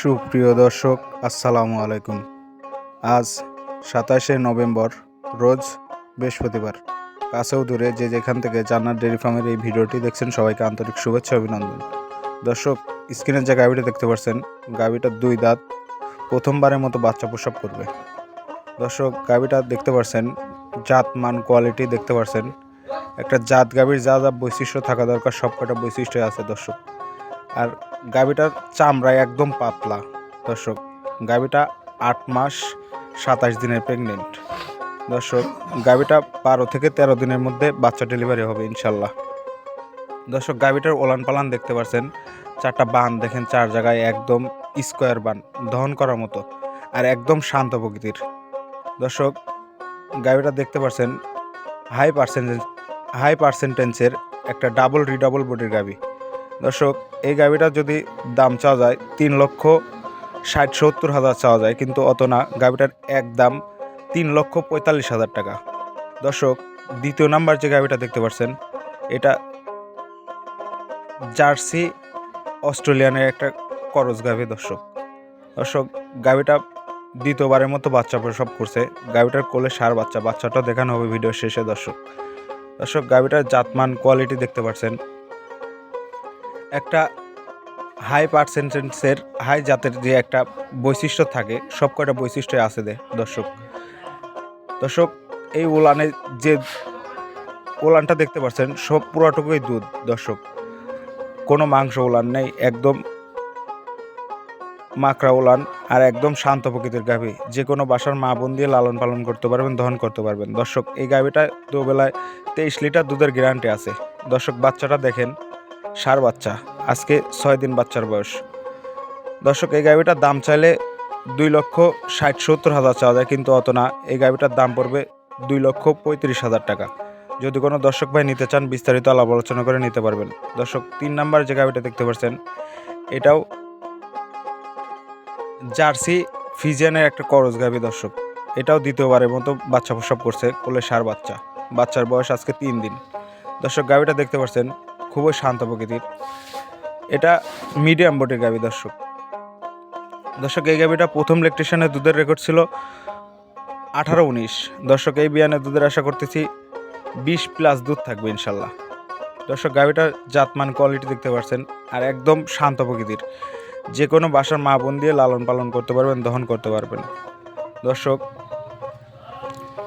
সুপ্রিয় দর্শক, আসসালামু আলাইকুম। আজ সাতাশে নভেম্বর, রোজ বৃহস্পতিবার। কাছেও দূরে যে যেখান থেকে জান্নার ডেয়ারি ফার্মের এই ভিডিওটি দেখছেন, সবাইকে আন্তরিক শুভেচ্ছা অভিনন্দন। দর্শক স্ক্রিনের যে গাভিটা দেখতে পাচ্ছেন গাভিটার দুই দাঁত, প্রথমবারের মতো বাচ্চা প্রসব করবে। দর্শক, গাভিটা দেখতে পাচ্ছেন, জাত মান কোয়ালিটি দেখতে পাচ্ছেন। একটা জাত গাভীর যা যা বৈশিষ্ট্য থাকা দরকার সব কটা বৈশিষ্ট্য আছে দর্শক। আর গাভিটার চামড়া একদম পাতলা। দর্শক, গাভিটা আট মাস সাতাশ দিনের প্রেগনেন্ট দর্শক, গাভিটা বারো থেকে তেরো দিনের মধ্যে বাচ্চা ডেলিভারি হবে ইনশাল্লাহ। দর্শক, গাভিটার ওলান পালান দেখতে পাচ্ছেন চারটা বান দেখেন, চার জায়গায় একদম স্কোয়ার বান, দহন করার মতো আর একদম শান্ত প্রকৃতির। দর্শক, গাভিটা দেখতে পাচ্ছেন হাই পার্সেন্টেজ হাই পার্সেন্টেন্সের একটা ডাবল রিডাবল বডির গাভি। দর্শক, এই গাভিটার যদি দাম চাওয়া যায়, তিন লক্ষ ষাট সত্তর হাজার চাওয়া যায়, কিন্তু অত না। গাভিটার এক দাম তিন লক্ষ পঁয়তাল্লিশ হাজার টাকা। দর্শক, দ্বিতীয় নাম্বার যে গাভিটা দেখতে পাচ্ছেন, এটা জার্সি অস্ট্রেলিয়ানের একটা করজ গাভি দর্শক। দর্শক, গাভিটা দ্বিতীয়বারের মতো বাচ্চা প্রসব করছে। গাভিটার কোলে সার বাচ্চা বাচ্চাটা দেখানো হবে ভিডিও শেষে দর্শক। দর্শক, গাভিটার জাতমান, কোয়ালিটি দেখতে পাচ্ছেন হাই পার্সেন্টেন্সের হাই জাতের যে একটা বৈশিষ্ট্য থাকে, সব কয়টা বৈশিষ্ট্য আছে দে, দর্শক। দর্শক, এই উলানে যে উলানটা দেখতে পাচ্ছেন, সব পুরাটুকুই দুধ, দর্শক। কোনো মাংস উলান নেই, একদম মাকড়া উলান আর একদম শান্ত প্রকৃতির গাভী। যে কোনো বাসার মা বোন দিয়ে লালন পালন করতে পারবেন, দহন করতে পারবেন। দর্শক, এই গাভীটা দুবেলায় তেইশ লিটার দুধের গ্যারান্টি আছে। দর্শক, বাচ্চাটা দেখেন সার বাচ্চা, আজকে ছয় দিন বাচ্চার বয়স। দর্শক, এই গাভিটার দাম চাইলে দুই লক্ষ ষাট সত্তর হাজার চাওয়া যায়, কিন্তু অত না। এই গাভিটার দাম পড়বে দুই লক্ষ পঁয়ত্রিশ হাজার টাকা। যদি কোনো দর্শক ভাই নিতে চান, বিস্তারিত আলাপ আলোচনা করে নিতে পারবেন। দর্শক, তিন নাম্বার যে গাভিটা দেখতে পাচ্ছেন, এটাও জার্সি ফিজিয়ানের একটা করজ গাভি দর্শক। এটাও দ্বিতীয়বারের মতো বাচ্চা প্রসব করছে কোলে সার বাচ্চা। বাচ্চার বয়স আজকে তিন দিন। দর্শক, গাভিটা দেখতে পাচ্ছেন খুবই শান্ত প্রকৃতির। এটা মিডিয়াম বটির গাভি, দর্শক। দর্শক, এই গাভিটা প্রথম ইলেকট্রিশিয়ানের দুধের রেকর্ড ছিল আঠারো উনিশ। দর্শক, এই বিয়ানের দুধের আশা করতেছি বিশ প্লাস দুধ থাকবে, ইনশাল্লাহ। দর্শক গাভিটার জাতমান কোয়ালিটি দেখতে পাচ্ছেন আর একদম শান্ত প্রকৃতির। যে কোনো বাসার মা বোন দিয়ে লালন পালন করতে পারবেন, দহন করতে পারবেন। দর্শক,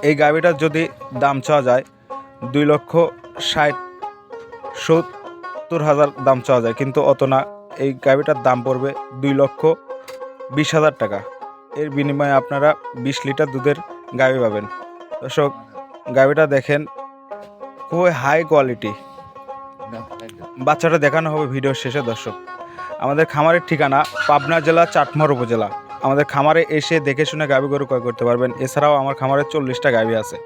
এই গাভিটার যদি দাম চাওয়া যায় দুই লক্ষ ষাট, সত্তর হাজার দাম চাওয়া যায়, কিন্তু অত না। এই গাভিটার দাম পড়বে দুই লক্ষ বিশ হাজার টাকা। এর বিনিময়ে আপনারা বিশ লিটার দুধের গাভি পাবেন। দর্শক, গাভিটা দেখেন, খুবই হাই কোয়ালিটি বাচ্চাটা দেখানো হবে ভিডিওর শেষে, দর্শক। আমাদের খামারের ঠিকানা পাবনা জেলা, চাটমোহর উপজেলা। আমাদের খামারে এসে দেখে শুনে গাভি গরু ক্রয় করতে পারবেন। এছাড়াও আমার খামারে চল্লিশটা গাভি আছে।